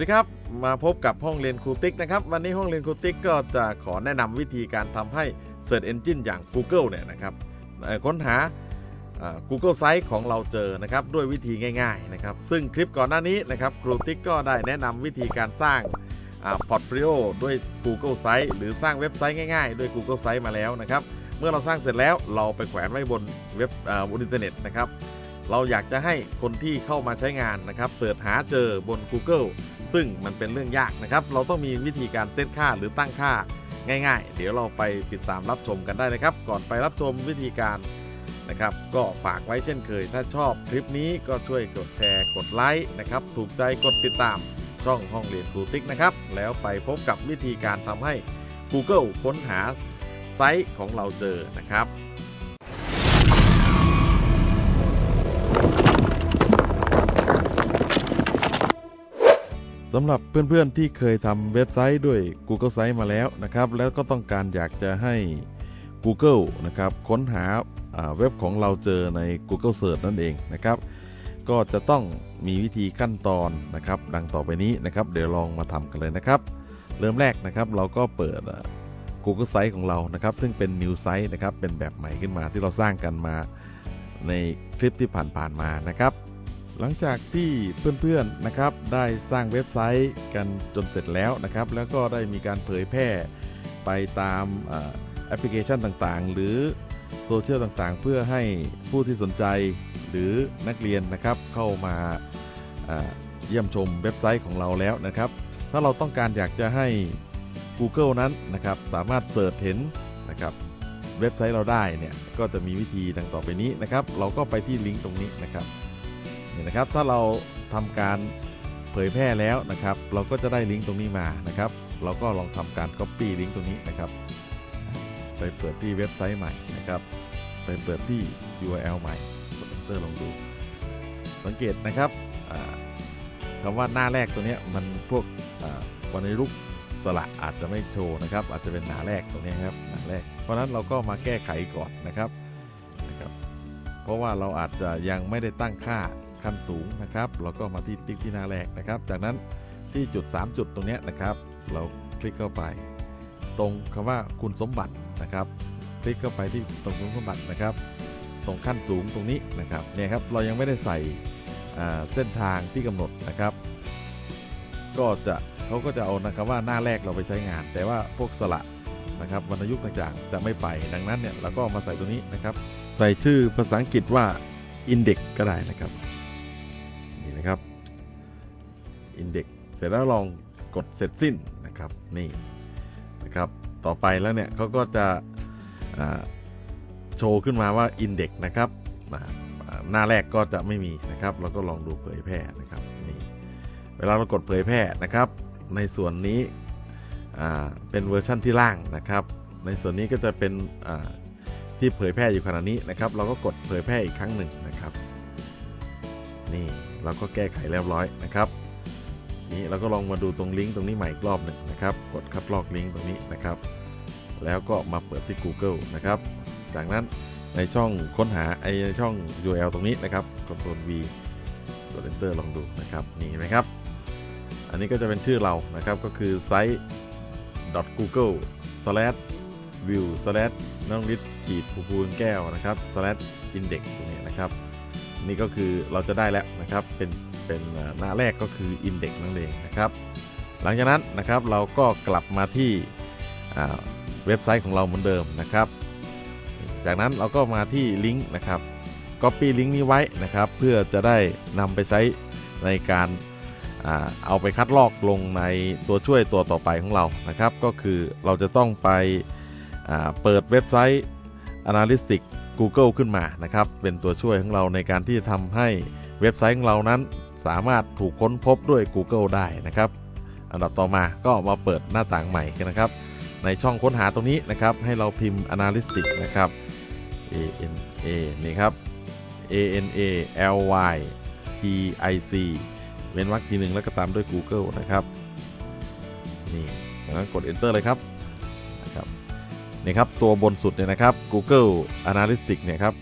วัสดีครับ มาพบกับห้องเรียนครูติ๊กนะครับ วันนี้ห้องเรียนครูติ๊กก็จะขอแนะนำวิธีการทำให้ Search Engine อย่าง Google เนี่ยนะครับค้นหา Google Site ของเราเจอนะครับด้วยวิธีง่ายๆนะครับซึ่งคลิปก่อนหน้านี้นะครับครูติ๊กก็ได้แนะนำวิธีการสร้างพอร์ตโฟลิโอด้วย Google Site หรือสร้างเว็บไซต์ง่ายๆ ด้วย Google Site มาแล้วนะครับเมื่อเราสร้างเสร็จแล้วเราไปแขวนไว้บนเว็บบนอินเทอร์เน็ตนะครับ เราอยากจะให้คนที่เข้ามาใช้งานนะครับเสิร์ชหาเจอบน Google ซึ่งมันเป็นเรื่องยากนะครับ เราต้องมีวิธีการเซตค่าหรือตั้งค่าง่ายๆ เดี๋ยวเราไปติดตามรับชมกันได้นะครับ ก่อนไปรับชมวิธีการนะครับ ก็ฝากไว้เช่นเคย ถ้าชอบคลิปนี้ก็ช่วยกดแชร์กดไลค์นะครับถูกใจกดติดตามช่องห้องเรียนครูติ๊กนะครับ แล้วไปพบกับวิธีการทำให้ Google ค้นหาไซต์ของเราเจอนะครับ สำหรับเพื่อนๆที่เคยทำเว็บไซต์ด้วย Google Site มาแล้วนะครับ แล้วก็ต้องการอยากจะให้ Google นะครับค้นหาเว็บของเราเจอใน Google Search นั่นเองนะครับ ก็จะต้องมีวิธีขั้นตอนนะครับ ดังต่อไปนี้นะครับ เดี๋ยวลองมาทำกันเลยนะครับ เริ่มแรกนะครับเราก็เปิด Google Site ของเรานะครับ ซึ่งเป็น New Site นะครับเป็นแบบใหม่ขึ้นมาที่เราสร้างกันมาในคลิปที่ผ่านๆมานะครับ หลังจากที่เพื่อนๆนะครับได้สร้างเว็บไซต์กันจนเสร็จแล้วนะครับ แล้วก็ได้มีการเผยแพร่ไปตามแอปพลิเคชันต่างๆ หรือโซเชียลต่างๆ เพื่อให้ผู้ที่สนใจหรือนักเรียนนะครับเข้ามาเอ่อเยี่ยมชมเว็บไซต์ของเราแล้วนะครับ ถ้าเราต้องการอยากจะให้ Google นั้นนะครับสามารถเสิร์ชเห็นนะครับเว็บไซต์เราได้เนี่ยก็จะมีวิธีดังต่อไปนี้นะครับ เราก็ไปที่ลิงก์ตรงนี้นะครับ นี่นะครับถ้าเราทำการเผยแพร่แล้วนะครับ เราก็จะได้ลิงก์ตรงนี้มานะครับ เราก็ลองทำการ Copy ลิงก์ตรงนี้นะครับ ไปเปิดที่เว็บไซต์ใหม่นะครับ ไปเปิดที่ URL ใหม่กด Enter ลองดู สังเกตนะครับอ่าคำว่าหน้าแรกตัวนี้มันพวกอ่าวรรณยุกต์สระอาจจะไม่โชว์นะครับ อาจจะเป็นหน้าแรกตรงนี้ครับหน้าแรก เพราะฉะนั้นเราก็มาแก้ไขก่อนนะครับนะครับ เพราะว่าเราอาจจะยังไม่ได้ตั้งค่า ขั้นสูงนะครับ เราก็มาที่ติ๊กที่หน้าแรกนะครับ จากนั้นที่จุด 3 จุดตรงนี้นะครับ เราคลิกเข้าไป ตรงคำว่าคุณสมบัตินะครับ คลิกเข้าไปที่ตรงคุณสมบัตินะครับ ตรงขั้นสูงตรงนี้นะครับเนี่ยครับเรายังไม่ได้ใส่เส้นทางที่กำหนดนะครับ ก็จะเขาก็จะเอานะครับว่าหน้าแรกเราไปใช้งาน แต่ว่าพวกสระนะครับวรรณยุกต์ต่างๆ จะไม่ไปดังนั้นเนี่ยเราก็มาใส่ตรงนี้นะครับ ใส่ชื่อภาษาอังกฤษว่า index ก็ได้นะครับ นี่นะครับ index เสร็จแล้วลองกดเสร็จสิ้นนะครับนี่นะครับต่อไปแล้วเนี่ยเขาก็จะโชว์ขึ้นมาว่า index นะครับหน้าแรกก็จะไม่มีนะครับ เราก็ลองดูเผยแพร่นะครับนี่เวลาเรากดเผยแพร่นะครับ ในส่วนนี้เป็นเวอร์ชั่นที่ล่างนะครับ ในส่วนนี้ก็จะเป็นที่เผยแพร่อยู่ขณะนี้นะครับ เราก็กดเผยแพร่อีกครั้งหนึ่งนะครับ นี่ เราก็แก้ไขเรียบร้อยนะครับ นี่เราก็ลองมาดูตรงลิงก์ตรงนี้ใหม่อีกรอบหนึ่งนะครับ กดคัดลอกลิงก์ตรงนี้นะครับ แล้วก็มาเปิดที่ Google นะครับ จากนั้นในช่องค้นหาไอในช่อง URL ตรงนี้นะครับกดตัว V กด Enter ลองดูนะครับ นี่เห็นไหมครับ อันนี้ก็จะเป็นชื่อเรานะครับ ก็คือ site google slash view slash น้องฤทธิ์ขีดภูภูนแก้วนะครับ slash index ตรงนี้นะครับ นี่ก็คือเราจะได้แล้วนะครับ เป็นเป็นหน้าแรกก็คือ index นั่นเองนะครับ หลังจากนั้นนะครับเราก็กลับมาที่เว็บไซต์ของเราเหมือนเดิมนะครับ จากนั้นเราก็มาที่ลิงก์นะครับ Copy ลิงก์นี้ไว้นะครับ เพื่อจะได้นำไปใช้ในการอเอาไปคัดลอกลงในตัวช่วยตัวต่อไปของเรานะครับ ก็คือเราจะต้องไปเปิดเว็บไซต์ Analytics Google ขึ้นมานะครับ เป็นตัวช่วยของเราในการที่จะทำให้เว็บไซต์ของเรานั้น สามารถถูกค้นพบด้วย Google ได้นะครับ อันดับต่อมาก็มาเปิดหน้าต่างใหม่กันนะครับ ในช่องค้นหาตรงนี้นะครับ ให้เราพิมพ์ Analytics นะครับ A N A นี่ครับ A N A L Y T I C เว้นวรรคทีหนึ่งแล้วก็ตามด้วย Google นะครับ นี่กนั้นกด Enter เลยครับ นี่ครับตัวบนสุดเนี่ยนะครับ Google Analytics เนี่ยครับ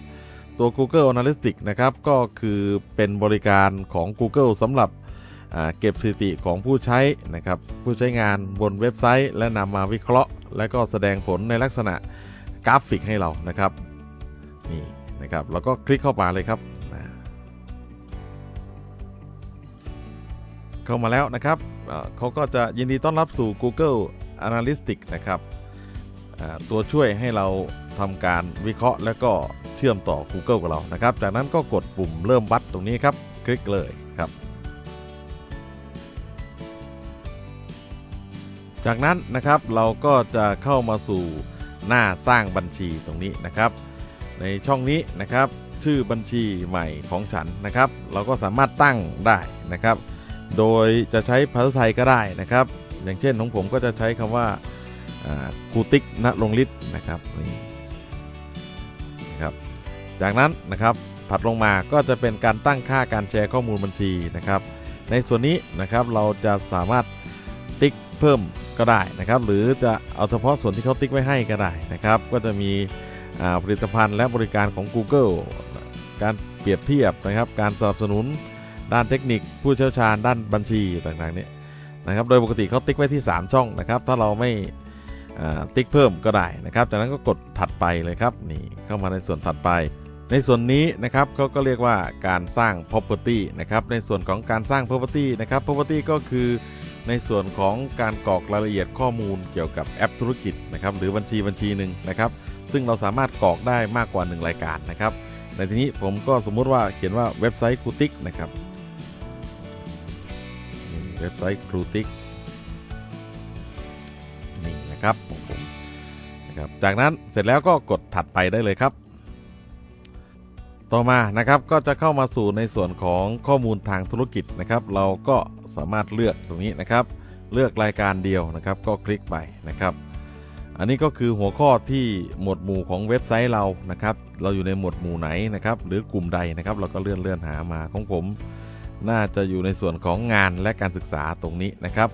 ตัว Google Analytics นะครับก็คือเป็นบริการของ Google สำหรับเก็บสถิติของผู้ใช้นะครับผู้ใช้งานบนเว็บไซต์ และนำมาวิเคราะห์ และก็แสดงผลในลักษณะกราฟิกให้เรานะครับนี่นะครับแล้วก็คลิกเข้ามาเลยครับนะเข้ามาแล้วนะครับเขาก็จะยินดีต้อนรับสู่ Google Analytics นะครับ ตัวช่วยให้เราทำการวิเคราะห์และก็เชื่อมต่อ Google กับเรานะครับ จากนั้นก็กดปุ่มเริ่มวัดตรงนี้ครับ คลิกเลยครับ จากนั้นนะครับเราก็จะเข้ามาสู่หน้าสร้างบัญชีตรงนี้นะครับ ในช่องนี้นะครับ ชื่อบัญชีใหม่ของฉันนะครับ เราก็สามารถตั้งได้นะครับ โดยจะใช้ภาษาไทยก็ได้นะครับ อย่างเช่นของผมก็จะใช้คำว่า ครูติ๊กณรงฤทธิ์นะครับนี่นะครับ จากนั้นนะครับถัดลงมาก็จะเป็นการตั้งค่าการแชร์ข้อมูลบัญชีนะครับ ในส่วนนี้นะครับเราจะสามารถติ๊กเพิ่มก็ได้นะครับ หรือจะเอาเฉพาะส่วนที่เขาติ๊กไว้ให้ก็ได้นะครับ ก็จะมีผลิตภัณฑ์และบริการของ Google การเปรียบเทียบนะครับ การสนับสนุนด้านเทคนิค ผู้เชี่ยวชาญด้านบัญชีต่างๆนี่ยนะครับ โดยปกติเขาติ๊กไว้ที่ 3 ช่องนะครับ ถ้าเราไม่ ติ๊กเพิ่มก็ได้นะครับ จากนั้นก็กดถัดไปเลยครับนี่เข้ามาในส่วนถัดไป ในส่วนนี้นะครับเขาก็เรียกว่าการสร้าง property นะครับ ในส่วนของการสร้าง property นะครับ property ก็คือในส่วนของการกรอกรายละเอียดข้อมูลเกี่ยวกับแอปธุรกิจนะครับหรือบัญชีบัญชีหนึ่งนะครับซึ่งเราสามารถกรอกได้มากกว่า 1 รายการนะครับ ในที่นี้ผมก็สมมุติว่าเขียนว่าเว็บไซต์ครูติกนะครับเว็บไซต์ครูติก นะครับของผมนะครับจากนั้นเสร็จแล้วก็กดถัดไปได้เลยครับ ต่อมานะครับก็จะเข้ามาสู่ในส่วนของข้อมูลทางธุรกิจนะครับ เราก็สามารถเลือกตรงนี้นะครับ เลือกรายการเดียวนะครับ ก็คลิกไปนะครับ อันนี้ก็คือหัวข้อที่หมวดหมู่ของเว็บไซต์เรานะครับ เราอยู่ในหมวดหมู่ไหนนะครับ หรือกลุ่มใดนะครับ เราก็เลื่อนเลื่อนหามาของผม น่าจะอยู่ในส่วนของงานและการศึกษาตรงนี้นะครับ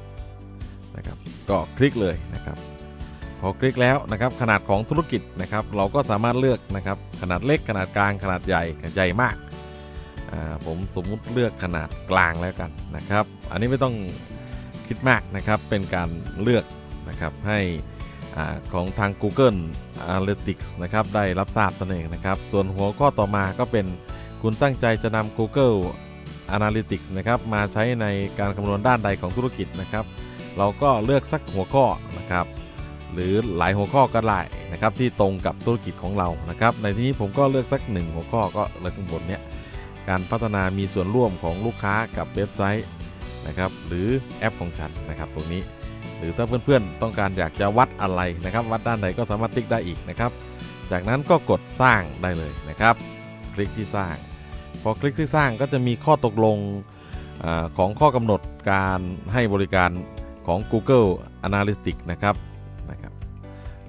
นะครับ ก็คลิกเลยนะครับ พอคลิกแล้วนะครับขนาดของธุรกิจนะครับเราก็สามารถเลือกนะครับขนาดเล็กขนาดกลางขนาดใหญ่ใหญ่มากผมสมมุติเลือกขนาดกลางแล้วกันนะครับ อันนี้ไม่ต้องคิดมากนะครับเป็นการเลือกนะครับให้อของทาง Google Analytics นะครับได้รับทราบตนเองนะครับ ส่วนหัวข้อต่อมาก็เป็นคุณตั้งใจจะนำ Google Analytics นะครับมาใช้ในการคำนวณด้านใดของธุรกิจนะครับ เราก็เลือกสักหัวข้อนะครับ หรือหลายหัวข้อก็ได้นะครับที่ตรงกับธุรกิจของเรานะครับ ในที่นี้ผมก็เลือกสักหนึ่งหัวข้อก็เลือกข้างบนเนี้ยการพัฒนามีส่วนร่วมของลูกค้ากับเว็บไซต์นะครับหรือแอปของฉันนะครับตรงนี้ หรือถ้าเพื่อนๆต้องการอยากจะวัดอะไรนะครับ วัดด้านไหนก็สามารถติ๊กได้อีกนะครับ จากนั้นก็กดสร้างได้เลยนะครับ คลิกที่สร้าง พอคลิกที่สร้างก็จะมีข้อตกลงอของข้อกำหนดการให้บริการของ Google Analytics นะครับ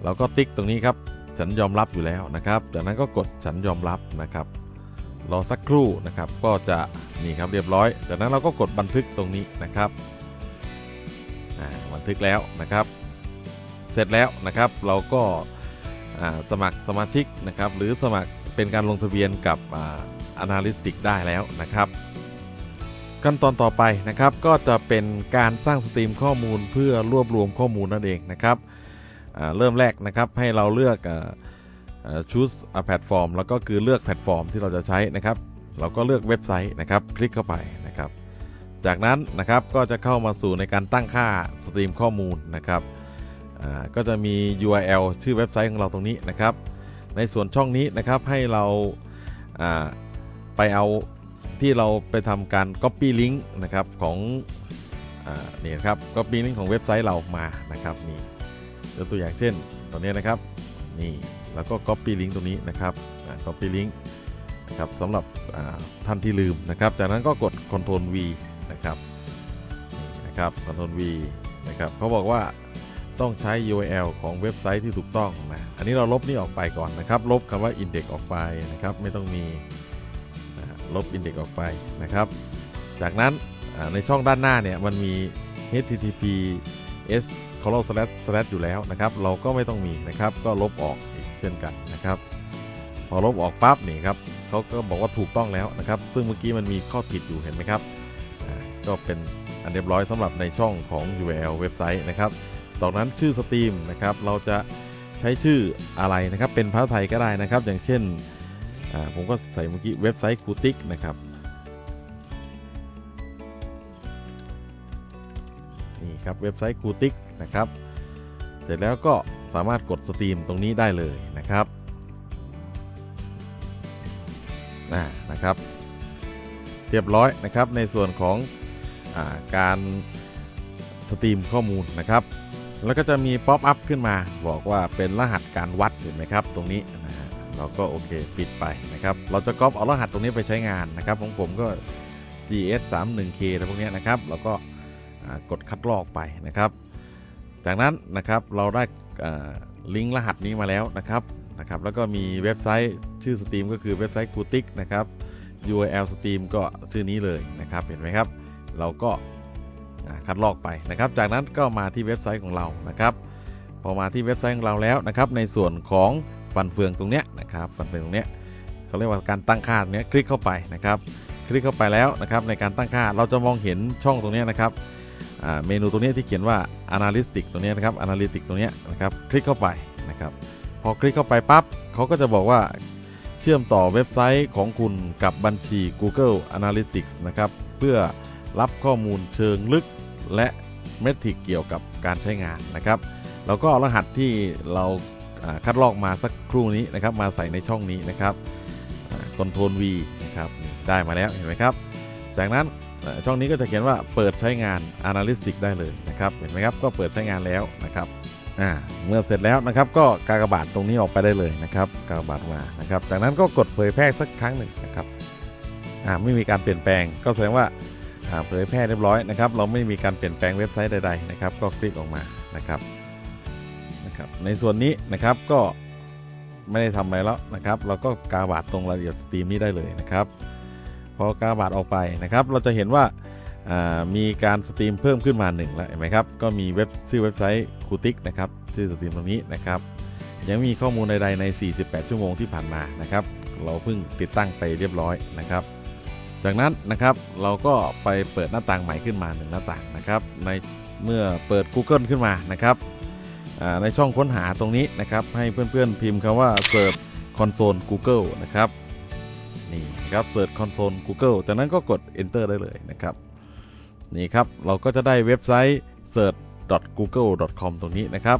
เราก็ติ๊กตรงนี้ครับฉันยอมรับอยู่แล้วนะครับ จากนั้นก็กดฉันยอมรับนะครับรอสักครู่นะครับ ก็จะนี่ครับเรียบร้อย จากนั้นเราก็กดบันทึกตรงนี้นะครับบันทึกแล้วนะครับ เสร็จแล้วนะครับ เราก็สมัครสมาชิกนะครับ หรือสมัครเป็นการลงทะเบียนกับอ่า Analytics ได้แล้วนะครับขั้นตอนต่อไปนะครับก็จะเป็นการสร้างสตรีมข้อมูลเพื่อรวบรวมข้อมูลนั่นเองนะครับ เริ่มแรกนะครับให้เราเลือกชูสแพลตฟอร์มแล้วก็คือเลือกแพลตฟอร์มที่เราจะใช้นะครับ เราก็เลือกเว็บไซต์นะครับ คลิกเข้าไปนะครับ จากนั้นนะครับก็จะเข้ามาสู่ในการตั้งค่าสตรีมข้อมูลนะครับก็จะมี URL ชื่อเว็บไซต์ของเราตรงนี้นะครับ ในส่วนช่องนี้นะครับให้เราาไปเอาที่เราไปทำการ Copy Link นะครับของอนี่ครับ Copy Link ของเว็บไซต์เรามานะครับนี่ ยกตัวอย่างเช่นตัวนี้นะครับนี่แล้วก็ Copy Link ตรงนี้นะครับอ่า Copy Link นะครับสำหรับท่านที่ลืมนะครับ จากนั้นก็กด Ctrl V นะครับนี่นะครับ Ctrl V นะครับเขาบอกว่าต้องใช้ URL ของเว็บไซต์ที่ถูกต้องนะอันนี้เราลบนี่ออกไปก่อนนะครับ ลบคำว่า index ออกไปนะครับ ไม่ต้องมีลบ index ออกไปนะครับ จากนั้นในช่องด้านหน้าเนี่ยมันมี https colon slash slash อยู่แล้วนะครับ เราก็ไม่ต้องมีนะครับ ก็ลบออกอีกเช่นกันนะครับ พอลบออกปั๊บนี่ครับเขาก็บอกว่าถูกต้องแล้วนะครับ ซึ่งเมื่อกี้มันมีข้อผิดอยู่เห็นไหมครับก็เป็นอันเรียบร้อยสำหรับในช่องของ URL เว็บไซต์นะครับตอนนั้นชื่อสตรีมนะครับ เราจะใช้ชื่ออะไรนะครับ เป็นภาษาไทยก็ได้นะครับ อย่างเช่นผมก็ใส่เมื่อกี้เว็บไซต์คูติกนะครับ ครับเว็บไซต์คูติกนะครับเสร็จแล้วก็สามารถกดสตรีมตรงนี้ได้เลยนะครับนะครับ เรียบร้อยนะครับในส่วนของอาการสตรีมข้อมูลนะครับ แล้วก็จะมีป๊อปอัพขึ้นมา บอกว่าเป็นรหัสการวัดเห็นไหมครับ ตรงนี้นะฮะเราก็โอเคปิดไปนะครับ เราจะก๊อปเอารหัสตรงนี้ไปใช้งานนะครับของผมก็ GS 3 1 K อะไรพวกนี้นะครับเราก็ กดคัดลอกไปนะครับ จากนั้นนะครับเราได้ลิงก์รหัสนี้มาแล้วนะครับนะครับ แล้วก็มีเว็บไซต์ชื่อสตรีมก็คือเว็บไซต์คูติกนะครับ URL Stream ก็ชื่อนี้เลยนะครับเห็นไหมครับ เราก็คัดลอกไปนะครับ จากนั้นก็มาที่เว็บไซต์ของเรานะครับ พอมาที่เว็บไซต์ของเราแล้วนะครับ ในส่วนของฟันเฟืองตรงเนี้ยนะครับฟันเฟืองตรงเนี้ยเขาเรียกว่าการตั้งค่าตรงเนี้ยคลิกเข้าไปนะครับ คลิกเข้าไปแล้วนะครับ ในการตั้งค่าเราจะมองเห็นช่องตรงเนี้ยนะครับ เมนูตรงนี้ที่เขียนว่า Analytics ตรงนี้นะครับ Analytics ตรงนี้นะครับ คลิกเข้าไปนะครับ พอคลิกเข้าไปปั๊บเขาก็จะบอกว่าเชื่อมต่อเว็บไซต์ของคุณกับบัญชี Google Analytics นะครับ เพื่อรับข้อมูลเชิงลึกและเมทริกเกี่ยวกับการใช้งานนะครับเราก็เอารหัสที่เราคัดลอกมาสักครู่นี้นะครับ มาใส่ในช่องนี้นะครับคอนโทรล V นะครับ ได้มาแล้วเห็นไหมครับ จากนั้น ช่องนี้ก็จะเขียนว่าเปิดใช้งาน Analytics ได้เลยนะครับเห็นไหมครับก็เปิดใช้งานแล้วนะครับเมื่อเสร็จแล้วนะครับก็กากบาทตรงนี้ออกไปได้เลยนะครับกากบาทมานะครับจากนั้นก็กดเผยแพร่สักครั้งหนึ่งนะครับไม่มีการเปลี่ยนแปลง ก็แสดงว่าอ่าเผยแพร่เรียบร้อยนะครับ เราไม่มีการเปลี่ยนแปลงเว็บไซต์ใดๆนะครับ ก็คลิกออกมานะครับนะครับ ในส่วนนี้นะครับก็ไม่ได้ทำอะไรแล้วนะครับ เราก็กากบาทตรงรายละเอียดสตรีมนี้ได้เลยนะครับ พอกาบาทออกไปนะครับ เราจะเห็นว่ามีการสตรีมเพิ่มขึ้นมาหนึ่งแล้วเห็นไหมครับก็มีเว็บชื่อเว็บไซต์คูติกนะครับชื่อสตรีมตรงนี้นะครับ ยังมีข้อมูลใดๆใน 48 ชั่วโมงที่ผ่านมานะครับ เราเพิ่งติดตั้งไปเรียบร้อยนะครับ จากนั้นนะครับเราก็ไปเปิดหน้าต่างใหม่ขึ้นมาหนึ่งหน้าต่างนะครับ ในเมื่อเปิด Google ขึ้นมานะครับในช่องค้นหาตรงนี้นะครับ ให้เพื่อนๆพิมพ์คำว่า Search Console Google นะครับ นี่ครับ Search Console Google จากนั้นก็กด Enter ได้เลยนะครับ นี่ครับ เราก็จะได้เว็บไซต์ search.google.com ตรงนี้นะครับ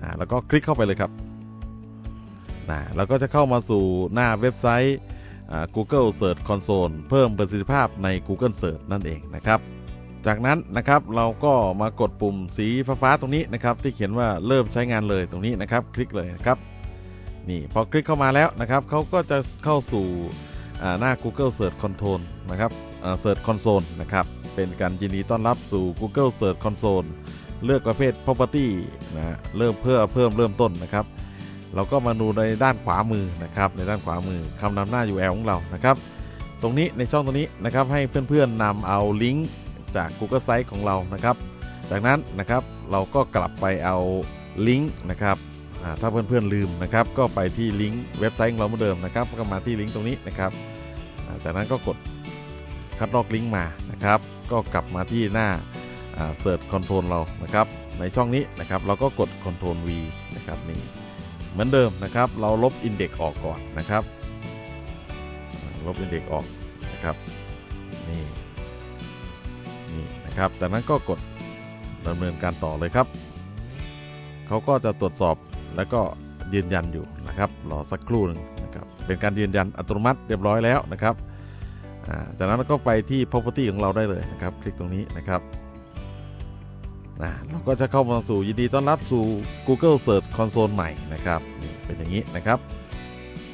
อ่าแล้วก็คลิกเข้าไปเลยครับนะเราก็จะเข้ามาสู่หน้าเว็บไซต์ Google Search Console เพิ่มประสิทธิภาพใน Google Search นั่นเองนะครับ จากนั้นนะครับเราก็มากดปุ่มสีฟ้าๆตรงนี้นะครับที่เขียนว่าเริ่มใช้งานเลยตรงนี้นะครับ คลิกเลยนะครับนี่พอคลิกเข้ามาแล้วนะครับเขาก็จะเข้าสู่ หน้า Google Search Control นะครับ Search Console นะครับ เป็นการยินดีต้อนรับสู่ Google Search Console เลือกประเภท property นะเริ่มเพื่อเพิ่มเริ่มต้นนะครับเราก็มาดูในด้านขวามือนะครับ ในด้านขวามือคำนำหน้า URL ของเรานะครับ ตรงนี้ในช่องตรงนี้นะครับให้เพื่อนๆนำเอาลิงก์จาก Google Site ของเรานะครับ จากนั้นนะครับเราก็กลับไปเอาลิงก์นะครับ ถ้าเพื่อนๆลืมนะครับก็ไปที่ลิงก์เว็บไซต์ของเราเหมือนเดิมนะครับก็มาที่ลิงก์ตรงนี้นะครับจากนั้นก็กดคัดลอกลิงก์มานะครับ ก็กลับมาที่หน้าเสิร์ชคอนโทรลเรานะครับในช่องนี้นะครับเราก็กด Ctrl V นะครับนี่เหมือนเดิมนะครับ เราลบอินเด็กออกก่อนนะครับ ลบอินเด็กออกนะครับนี่นี่นะครับจากนั้นก็กดดำเนินการต่อเลยครับ เขาก็จะตรวจสอบ แล้วก็ยืนยันอยู่นะครับรอสักครู่หนึ่งนะครับเป็นการยืนยันอัตโนมัติเรียบร้อยแล้วนะครับจากนั้นเราก็ไปที่ property ของเราได้เลยนะครับ คลิกตรงนี้นะครับเราก็จะเข้ามาสู่ยินดีต้อนรับสู่ Google Search Console ใหม่นะครับเป็นอย่างนี้นะครับ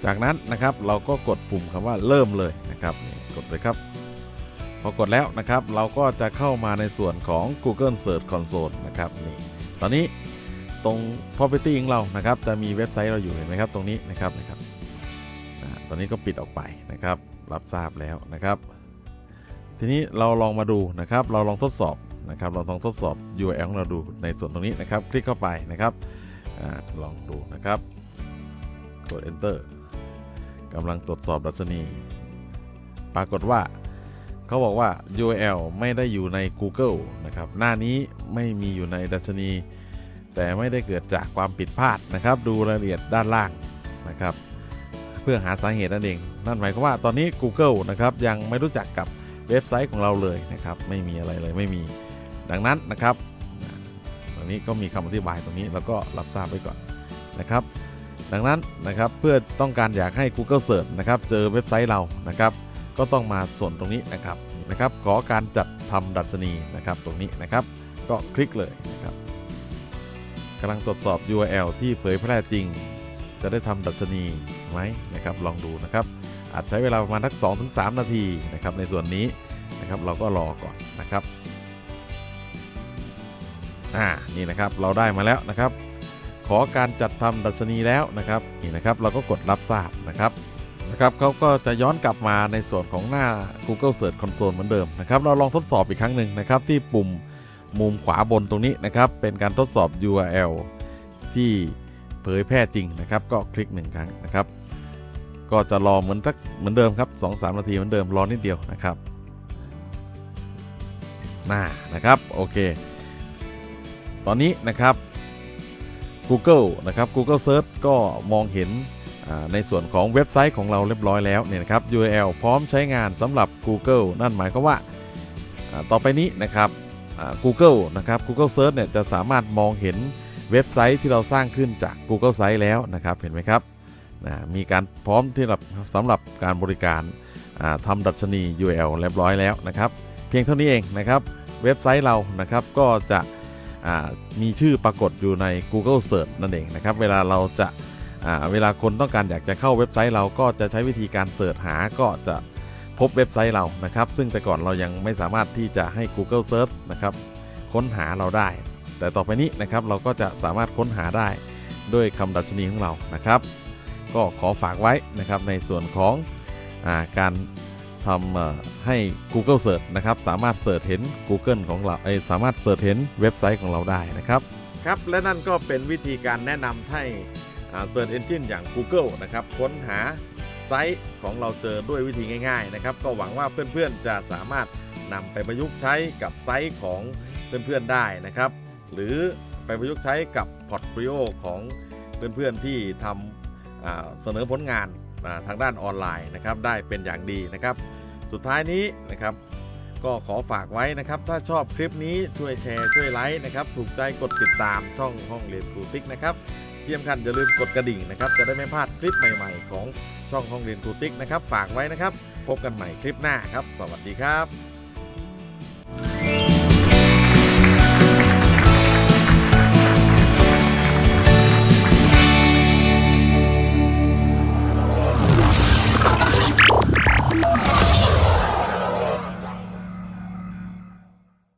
จากนั้นนะครับเราก็กดปุ่มคำว่าเริ่มเลยนะครับกดเลยครับพอกดแล้วนะครับ เราก็จะเข้ามาในส่วนของ Google Search Console นะครับนี่ตอนนี้ ตรง property ของเรานะครับจะมีเว็บไซต์เราอยู่เห็นไหมครับตรงนี้นะครับนะครับอตอนนี้ก็ปิดออกไปนะครับ รับทราบแล้วนะครับ ทีนี้เราลองมาดูนะครับ เราลองทดสอบนะครับเราลองทดสอบ URL ของเราดูในส่วนตรงนี้นะครับ คลิกเข้าไปนะครับอลองดูนะครับกด enter กำลังตรวจสอบดัชนี ปรากฏว่าเขาบอกว่า URL ไม่ได้อยู่ใน Google นะครับ หน้านี้ไม่มีอยู่ในดัชนี แต่ไม่ได้เกิดจากความผิดพลาดนะครับ ดูรายละเอียดด้านล่างนะครับ เพื่อหาสาเหตุนั่นเอง นั่นหมายความว่าตอนนี้ Google นะครับยังไม่รู้จักกับเว็บไซต์ของเราเลยนะครับ ไม่มีอะไรเลยไม่มีดังนั้นนะครับตรงนี้ก็มีคำอธิบายตรงนี้แล้วก็รับทราบไว้ก่อนนะครับ ดังนั้นนะครับเพื่อต้องการอยากให้ Google Search นะครับเจอเว็บไซต์เรานะครับ ก็ต้องมาส่วนตรงนี้นะครับนะครับ ขอการจัดทำดัชนีนะครับตรงนี้นะครับ ก็คลิกเลยนะครับ กำลังตรวจสอบ URL ที่เผยแพร่จริง จะได้ทำดัชนีไหมนะครับลองดูนะครับ อาจใช้เวลาประมาณทัก2-3 นาทีนะครับในส่วนนี้นะครับเราก็รอก่อนนะครับอ่านี่นะครับเราได้มาแล้วนะครับ ขอการจัดทำดัชนีแล้วนะครับนี่นะครับเราก็กดรับทราบนะครับนะครับเขาก็จะย้อนกลับมาในส่วนของหน้า Google Search Console เหมือนเดิมนะครับ เราลองทดสอบอีกครั้งหนึ่งนะครับที่ปุ่ม มุมขวาบนตรงนี้นะครับ เป็นการทดสอบ URL ที่เผยแพร่จริงนะครับ ก็คลิกหนึ่งครั้งนะครับ ก็จะรอเหมือนสักเหมือนเดิมครับ 2-3 นาทีเหมือนเดิมรอนิดเดียวนะครับน่านะครับโอเค ตอนนี้นะครับ Google นะครับ Google Search ก็มองเห็นในส่วนของเว็บไซต์ของเราเรียบร้อยแล้วเนี่ยนะครับ URL พร้อมใช้งานสำหรับ Google นั่นหมายความว่าต่อไปนี้นะครับ Google นะครับ Google Search เนี่ยจะสามารถมองเห็นเว็บไซต์ที่เราสร้างขึ้นจาก Google Site แล้วนะครับ เห็นไหมครับนะมีการพร้อมที่รับสำหรับการบริการอ่าทำดัชนี URL เรียบร้อยแล้วนะครับ เพียงเท่านี้เองนะครับ เว็บไซต์เรานะครับก็จะมีชื่อปรากฏอยู่ใน Google Search นั่นเองนะครับ เวลาเราจะเวลาคนต้องการอยากจะเข้าเว็บไซต์เราก็จะใช้วิธีการเสิร์ชหาก็จะ พบเว็บไซต์เรานะครับ ซึ่งแต่ก่อนเรายังไม่สามารถที่จะให้ Google Search นะครับค้นหาเราได้ แต่ต่อไปนี้นะครับเราก็จะสามารถค้นหาได้ด้วยคำดัชนีของเรานะครับ ก็ขอฝากไว้นะครับในส่วนของอาการทำให้ Google Search นะครับสามารถเสิร์ชเห็น Google ของเราเอสามารถเสิร์ชเห็นเว็บไซต์ของเราได้นะครับครับและนั่นก็เป็นวิธีการแนะนำให้อ่า Search Engine อย่าง Google นะครับค้นหา ไซต์ของเราเจอด้วยวิธีง่ายๆนะครับก็หวังว่าเพื่อนๆจะสามารถนำไปประยุกต์ใช้กับไซต์ของเพื่อนๆได้นะครับ หรือไปประยุกต์ใช้กับพอร์ตโฟลิโอของเพื่อนๆที่ทำเสนอผลงานทางด้านออนไลน์นะครับได้เป็นอย่างดีนะครับ สุดท้ายนี้นะครับ ก็ขอฝากไว้นะครับ ถ้าชอบคลิปนี้ช่วยแชร์ช่วยไลค์นะครับ ถูกใจกดติดตามช่องห้องเรียนครูติ๊กนะครับ ที่สำคัญอย่าลืมกดกระดิ่งนะครับจะได้ไม่พลาดคลิปใหม่ๆ ของช่องห้องเรียนครูติ๊กนะครับฝากไว้นะครับ พบกันใหม่คลิปหน้าครับ สวัสดีครับ